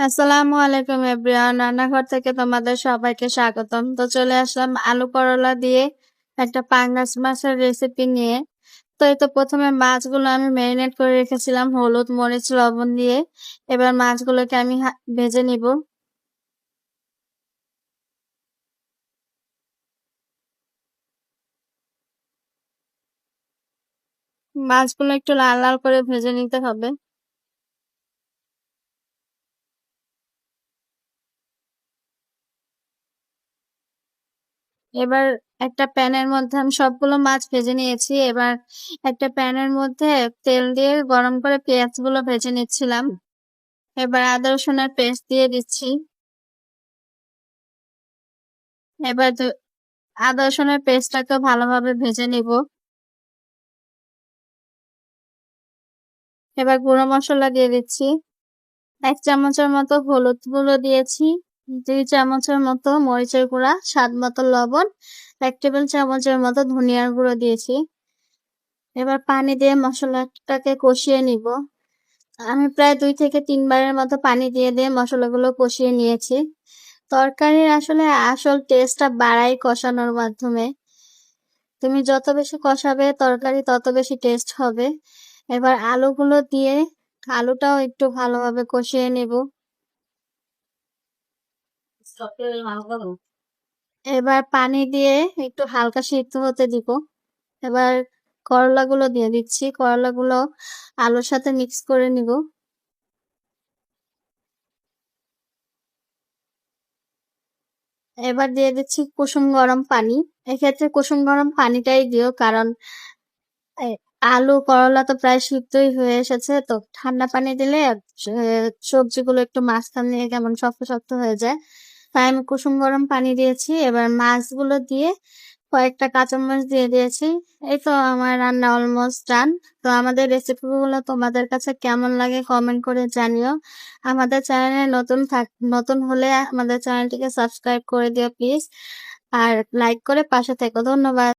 আসসালামু আলাইকুম, এভরিওয়ান। রান্নাঘর থেকে তোমাদের সবাইকে স্বাগতম। তো চলে আসলাম আলু করলা দিয়ে একটা পাঙ্গাস মাছের রেসিপি নিয়ে। তো এই তো প্রথমে মাছগুলো আমি ম্যারিনেট করে রেখেছিলাম, হলুদ, মরিচ, লবণ দিয়ে। এবার মাছগুলোকে আমি ভেজে নিব। মাছগুলো একটু লাল লাল করে ভেজে নিতে হবে। এবার একটা প্যানের মধ্যে আমি সবগুলো মাছ ভেজে নিয়েছি। এবার একটা প্যানের মধ্যে তেল দিয়ে গরম করে পেঁয়াজগুলো ভেজে নিচ্ছিলাম। এবার আদা, রসুনের পেস্ট দিয়ে দিচ্ছি। এবার আদা, রসুনের পেস্টটাকে ভালোভাবে ভেজে নিব। এবার গুঁড়ো মশলা দিয়ে দিচ্ছি। এক চামচের মতো হলুদ গুঁড়ো দিয়েছি। দুই চামচের মতো মরিচের গুঁড়া, স্বাদ মতো লবণ, এক টেবিল চামচের মতো ধনিয়ার গুঁড়ো দিয়েছি। এবার পানি দিয়ে মশলাটাকে কষিয়ে নিব। আমি প্রায় দুই থেকে তিনবারের মতো পানি দিয়ে দিয়ে মশলাগুলো কষিয়ে নিয়েছি। তরকারির আসলে আসল টেস্টটা বাড়াই কষানোর মাধ্যমে। তুমি যত বেশি কষাবে তরকারি তত বেশি টেস্ট হবে। এবার আলুগুলো দিয়ে আলুটাও একটু ভালোভাবে কষিয়ে নেব। এবার পানি দিয়ে একটু হালকা সিদ্ধ হতে দিব। এবার করলাগুলো দিয়ে দিচ্ছি। করলাগুলো আলুর সাথে মিক্স করে নিব। এবার দিয়ে দিচ্ছি কুসুম গরম পানি। এক্ষেত্রে কুসুম গরম পানিটাই দিও, কারণ আলু, করলা তো প্রায় সিদ্ধই হয়ে এসেছে। তো ঠান্ডা পানি দিলে সবজিগুলো একটু মাঝখান দিয়ে কেমন শক্ত শক্ত হয়ে যায়। তাই আমি কুসুম গরম পানি দিয়েছি। এবার মাছগুলো দিয়ে কয়েকটা কাঁচামরিচ দিয়ে দিয়েছি। এই তো আমার রান্না অলমোস্ট ডান তো আমাদের রেসিপিগুলো তোমাদের কাছে কেমন লাগে কমেন্ট করে জানিও। আমাদের চ্যানেলে নতুন থাক, নতুন হলে আমাদের চ্যানেলটিকে সাবস্ক্রাইব করে দিও প্লিজ আর লাইক করে পাশে থেকো। ধন্যবাদ।